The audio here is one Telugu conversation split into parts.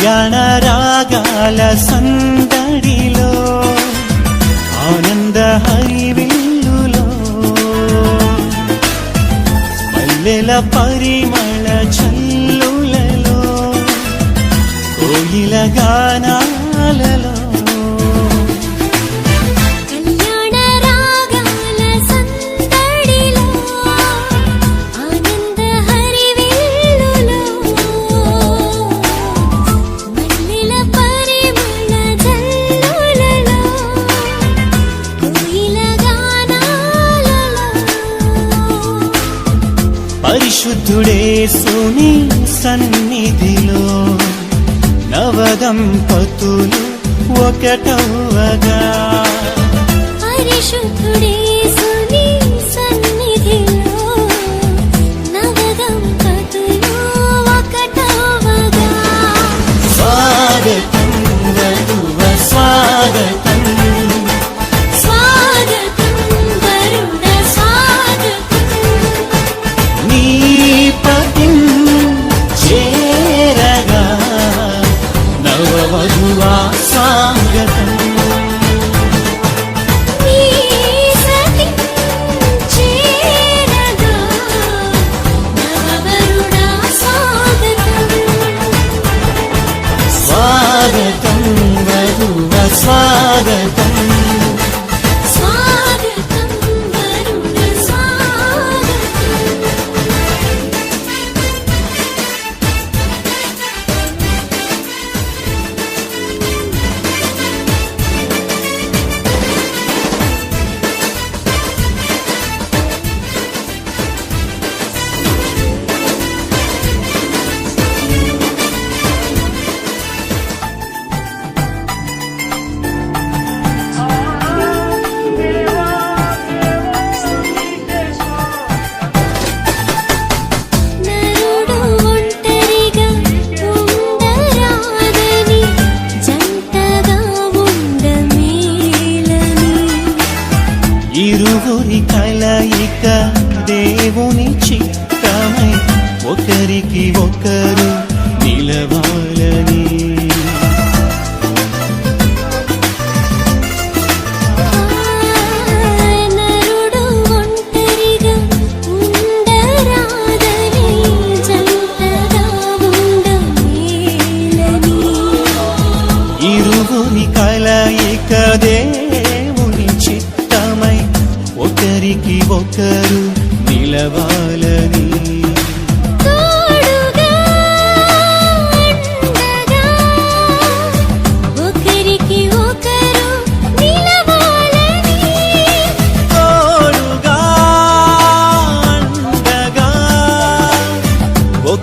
కళ్యాణ రాగాల సందడిలో ఆనంద హైవిల్లులో పల్లెల పరిమళ చల్లులలో కోయిలగా దంపతులు ఒకటవ్వగా. del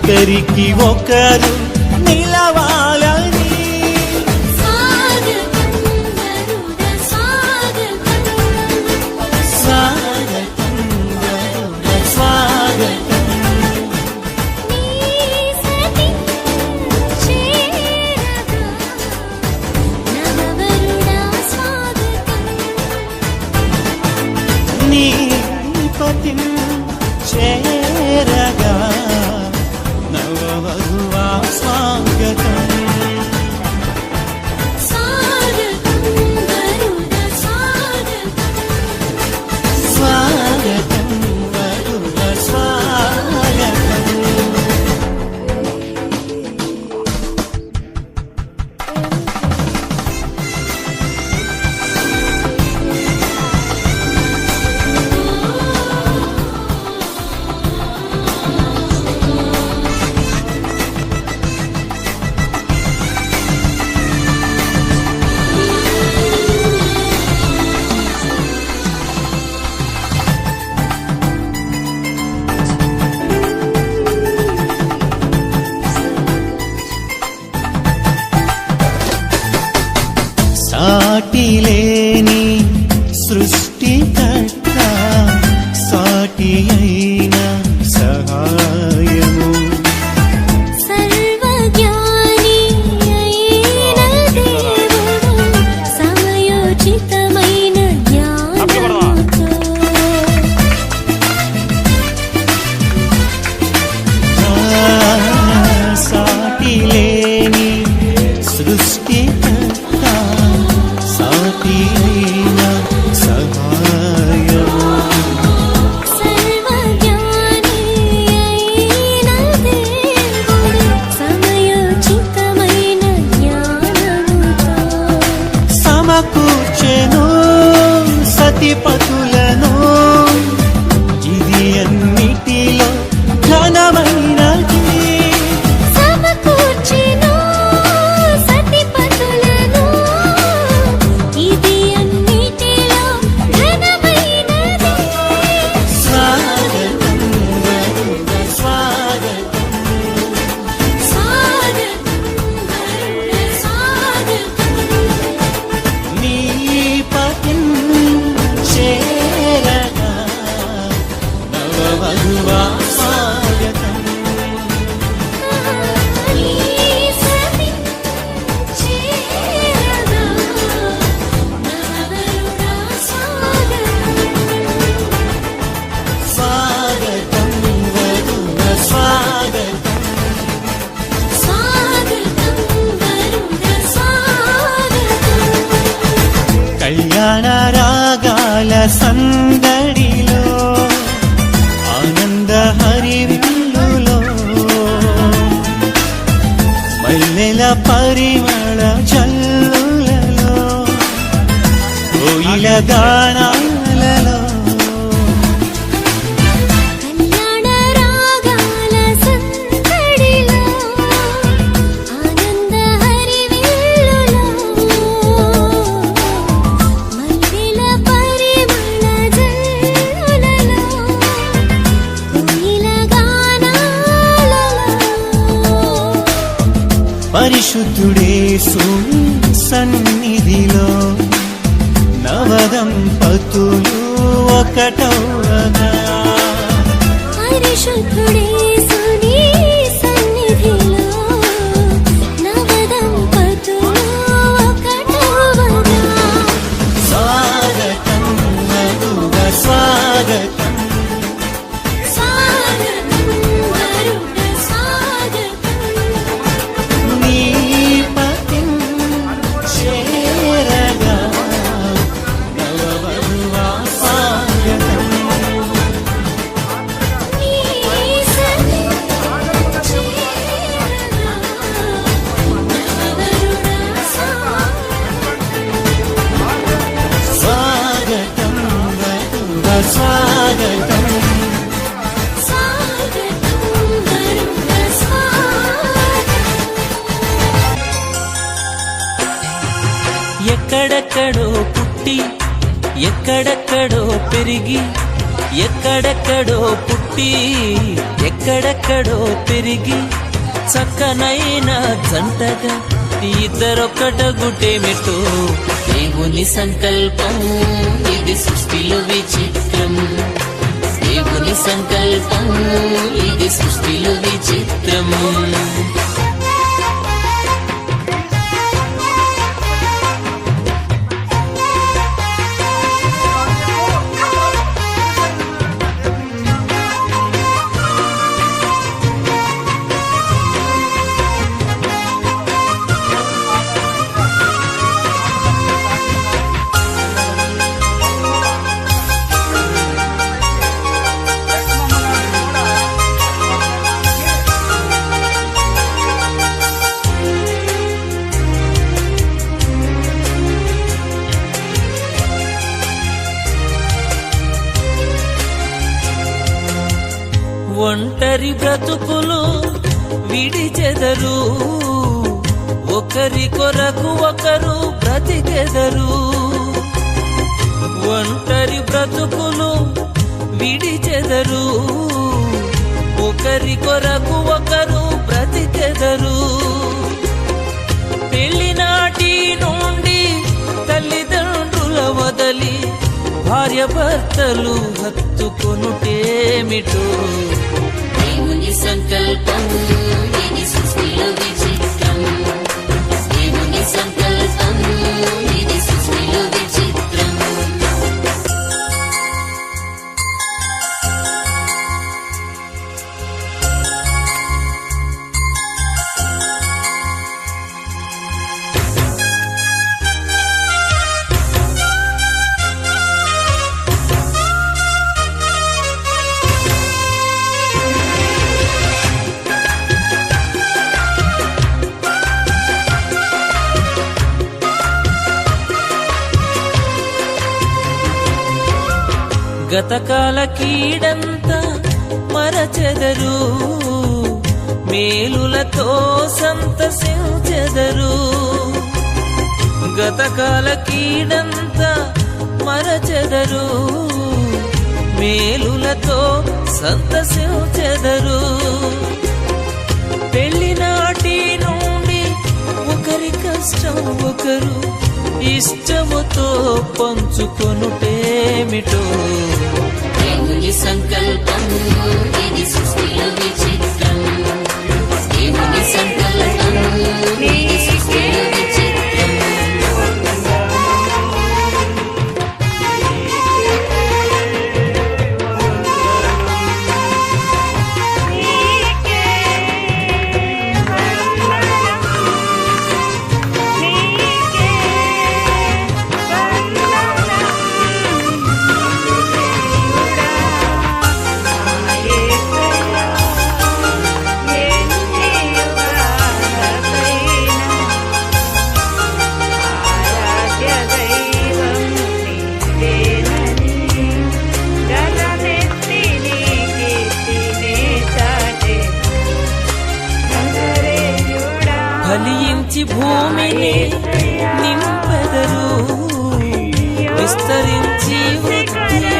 ఒకరికి ఒకరు నిలవాలని. నీ పతిని చే చేసెను గణరాగాల సందడిలో ఆనంద హరివిల్లులో. మల్లెల పరిమళ చల్లులలో కోయిల గానాలలో పరిశుద్ధుడే సన్నిధిలో నవదంపతులు ఒకటవగా పరిశుద్ధుడే సునీ సన్నిధిలో నవదంపతులు ఒకటవగా స్వాగతం స్వాగతం ఎక్కడెక్కడో పుట్టి ఎక్కడెక్కడో పెరిగి ఎక్కడెక్కడో పుట్టి ఎక్కడెక్కడో పెరిగి చక్కనైన జంటగా ఇద్దరొక్కట గుటేమిటో దేవుని సంకల్పం ఇది సృష్టిలో విచిత్రం. దేవుని సంకల్పం ఇది సృష్టిలో విచిత్రం. ఒంటరి బ్రతుకులు విడిచెదరు. ఒకరి కొరకు ఒకరు బ్రతికెదరు. ఒంటరి బ్రతుకులు విడిచెదరు. ఒకరి కొరకు ఒకరు బ్రతికెదరు. పెళ్ళినాటి నుండి తల్లిదండ్రుల వదలి భార్య భర్తలు హత్తుకొనుటేమిటో సంకల్పం ఇది సృష్టిలో విచిత్రం దేవుని సంకల్పం గతకాల కీడంతా మరచెదరు. మేలులతో సంతసించెదరు. గతకాల కీడంతా మరచెదరు. మేలులతో సంతసించెదరు. పెళ్ళి నాటి నుండి ఒకరి కష్టం ఒకరు ఇష్టముతో పంచుకొనుటేమిటో? దేవుని సంకల్పం ఇది సృష్టిలో విచిత్రం. దేవుని సంకల్పం ఇది సృష్టిలో ఫలించి భూమిని నింపెదరు. విస్తరించి వృద్ధి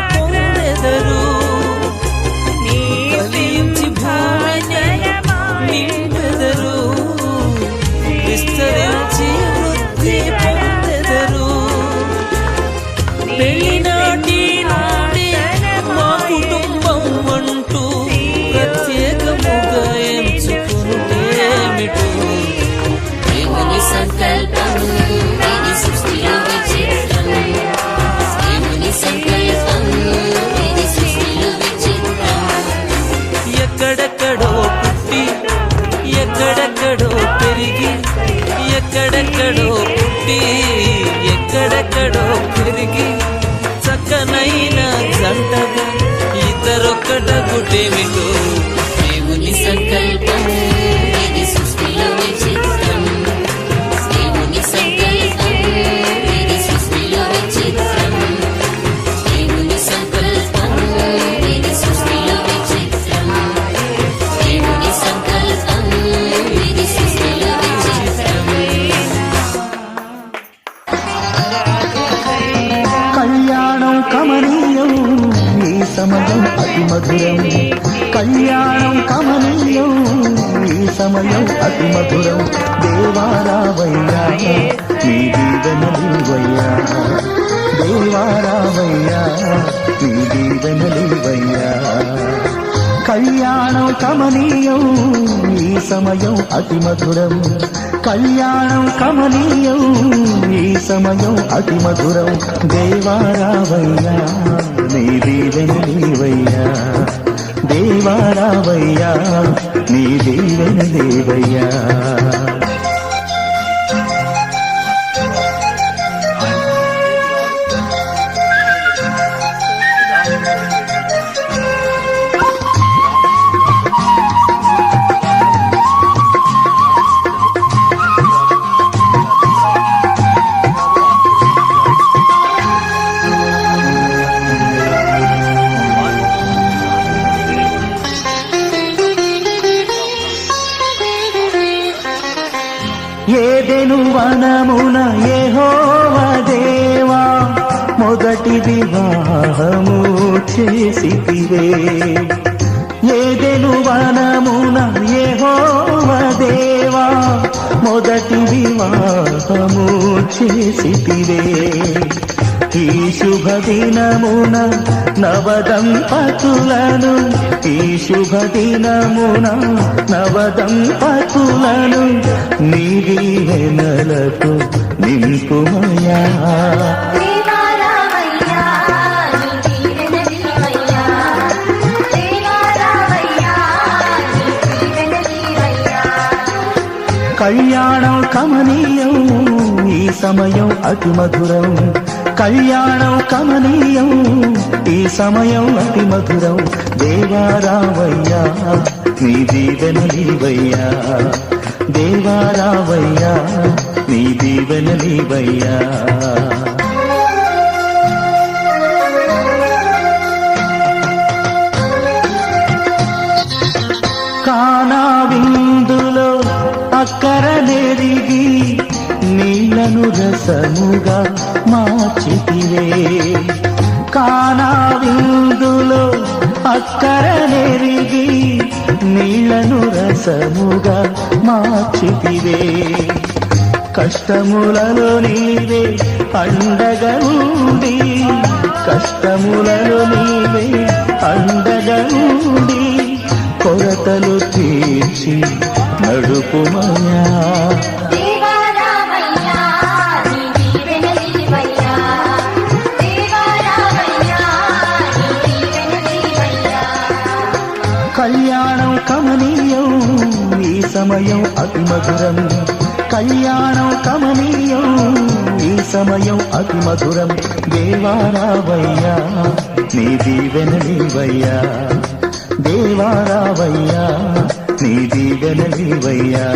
ఎక్కడెక్కడో పెరిగి చక్కనైన జంటగా ఇద్దరొక్కట గుటేమిటో దేవుని సంకల్పం. నీ దీవెనలివయ్యా కళ్యాణం కమనీయం ఈ సమయం అతి మధురం కళ్యాణం కమనీయం ఈ సమయం అతి మధురం దేవారావయ్యా నీ దీవెన దేవారావయ్యా నీ దీవెన చేసితివే. ఏదెను వనమున యెహోవ దేవా మొదటి వివాహము చేసితివే. ఈ శుభ దినమున నవదంపతులను ఈ శుభ దినమున నవదంపతులను నీ దీవెనలతో నింపుమయా కళ్యాణం కమనీయం ఈ సమయం అతి మధురం. కళ్యాణం కమనీయం ఈ సమయం అతి మధురం. దేవారావయ్యా నీ దీవెన లీవయ్యా. దేవారావయ్యా నీ దీవెన లీవయ్యా. కానా రసముగా మార్చితివే. కానా విందులో అక్కర నెరిగి నీళ్ళను రసముగా మార్చితివే. కష్టములలో నీవే అండగా ఉండి కష్టములలో నీవే అండగా ఉండి కొరతలు తీర్చి నడుపుమయా. మధురం కళ్యాణం కమనీయం ఈ సమయం అతి మధురం. దేవారావయ్యా నీ దీవెన దీవెనలీవయ్యా దేవారావయ్యా నీ దీవెన దీవెనలీవయ్యా